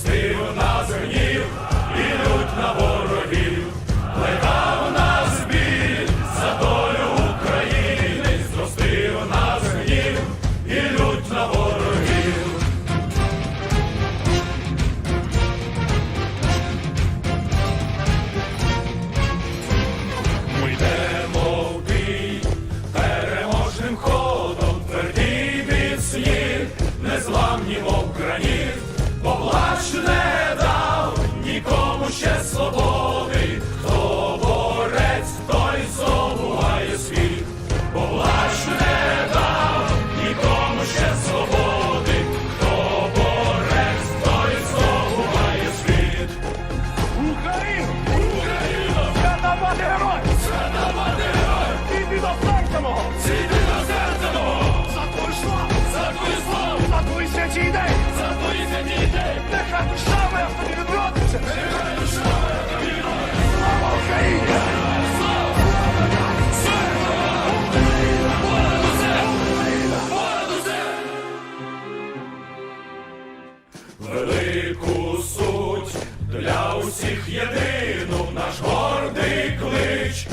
Stephen. плач не дав, нікому ще свободи, хто борець, той здобуває світ, бо плач не дав, нікому ще свободи, хто борець, той здобуває світ. Україна! Україна! Свята мати герой! Свята мати герой! І біда мого! велику суть для усіх єдину наш гордий клич.